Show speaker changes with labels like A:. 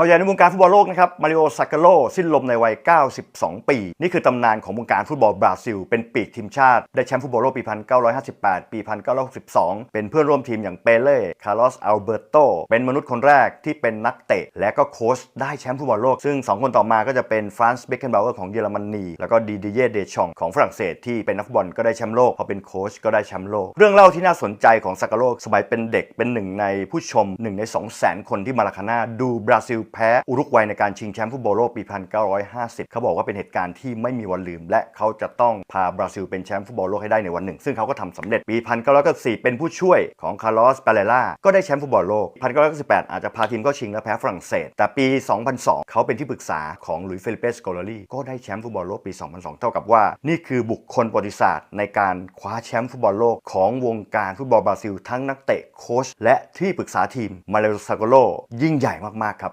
A: ข่าวใหญ่ในวงการฟุตบอลโลกนะครับ มาริโอซากาโลสิ้นลมในวัย 92 ปี นี่คือตำนานของวงการฟุตบอลบราซิล เป็นปีกทีมชาติ ได้แชมป์ฟุตบอลโลกปี 1958 ปี 1962 เป็นเพื่อนร่วมทีมอย่างเปเล่ คาร์ลอส อัลเบร์โต เป็นมนุษย์คนแรกที่เป็นนักเตะ และก็โค้ชได้แชมป์ฟุตบอลโลก ซึ่ง 2 คนต่อมาก็จะเป็นฟรานซ์ เบคเกนบาวเออร์ของเยอรมนี แล้วก็ดีดีเย เดชองของฝรั่งเศสที่เป็นนักฟุตบอลก็ได้แชมป์โลก พอเป็นโค้ชก็ได้แชมป์โลก เรื่องเล่าที่น่าสนใจของซากาโลสมัยเป็นเด็กเป็นหนึ่งในผู้ชมหนึ่งใน2 0 0 0 0 0 คนที่มาราคาน่าดูบราซิลแพ้อุรุกวัยในการชิงแชมป์ฟุตบอลโลกปี 1950 เขาบอกว่าเป็นเหตุการณ์ที่ไม่มีวันลืม และเขาจะต้องพาบราซิลเป็นแชมป์ฟุตบอลโลกให้ได้ในวันหนึ่ง ซึ่งเขาก็ทำสำเร็จปี 1994 เป็นผู้ช่วยของคาร์ลอสเปเลล่าก็ได้แชมป์ฟุตบอลโลก 1998 อาจจะพาทีมเข้าชิงและแพ้ฝรั่งเศส แต่ปี 2002 เขาเป็นที่ปรึกษาของลุยส์เฟลิเปสโกลารีก็ได้แชมป์ฟุตบอลโลกปี 2002 เท่ากับว่า นี่คือบุคคลประวัติศาสตร์ในการคว้าแชมป์ฟุตบอลโลกของวงการฟุตบอลบราซิลทั้งนักเตะโค้ชและที่ปรึกษาทีมมาเลโซซาโกโลยิ่งใหญ่มากๆครับ